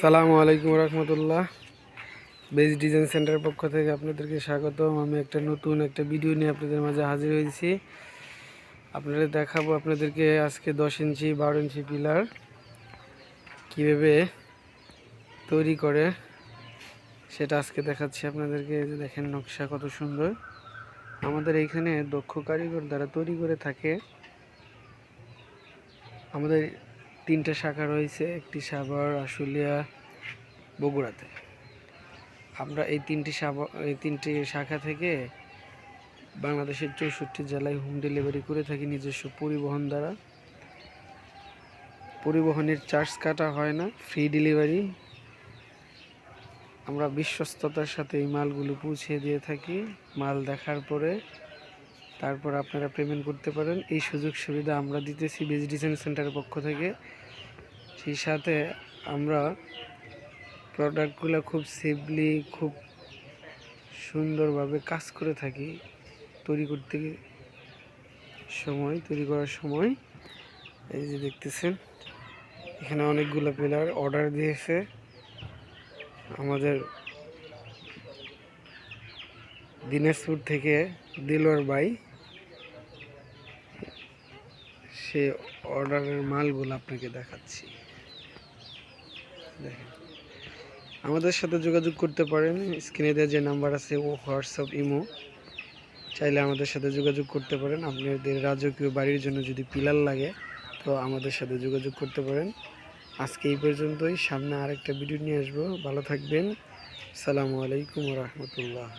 সালামু আলাইকুম রহমতুল্লাহ। Base design সেন্টারের পক্ষ থেকে আপনাদেরকে স্বাগতম। আমি একটা নতুন একটা ভিডিও নিয়ে আপনাদের মাঝে হাজির হয়েছি। আপনাদের দেখাবো আপনাদেরকে আজকে দশ ইঞ্চি, বারো ইঞ্চি পিলার কীভাবে তৈরি করে, সেটা আজকে দেখাচ্ছি আপনাদেরকে। দেখেন নকশা কত সুন্দর। আমাদের এইখানে দক্ষ কারিগর দ্বারা তৈরি করে থাকে। আমাদের তিনটে শাখা রয়েছে, একটি সাভার, আশুলিয়া, বগুড়াতে। আমরা এই তিনটি এই তিনটি শাখা থেকে বাংলাদেশের চৌষট্টি জেলায় হোম ডেলিভারি করে থাকি নিজস্ব পরিবহন দ্বারা। পরিবহনের চার্জ কাটা হয় না, ফ্রি ডেলিভারি। আমরা বিশ্বস্ততার সাথে এই মালগুলো পৌঁছে দিয়ে থাকি, মাল দেখার পরে তারপর আপনারা পেমেন্ট করতে পারেন। এই সুযোগ সুবিধা আমরা দিতেছি বেজ ডিজাইন সেন্টারের পক্ষ থেকে। সেই সাথে আমরা প্রোডাক্টগুলো খুব সেফলি খুব সুন্দরভাবে কাজ করে থাকি। তৈরি করতে সময়, তৈরি করার সময়। এই যে দেখতেছেন, এখানে অনেকগুলো পিলার অর্ডার দিয়েছে। আমাদের দিনাজপুর থেকে দিলওয়ার বাই সে অর্ডারের মালগুলো আপনাকে দেখাচ্ছি। দেখেন। আমাদের সাথে যোগাযোগ করতে পারেন। স্ক্রিনে দেওয়া যে নাম্বার আছে, ও হোয়াটসঅ্যাপ ইমো। চাইলে আমাদের সাথে যোগাযোগ করতে পারেন। আপনাদের রাজকীয় বাড়ির জন্য যদি পিলার লাগে, তো আমাদের সাথে যোগাযোগ করতে পারেন। আজকে এই পর্যন্তই। সামনে আরেকটা ভিডিও নিয়ে আসব। ভালো থাকবেন। সালামু আলাইকুম রহমতুল্লাহ।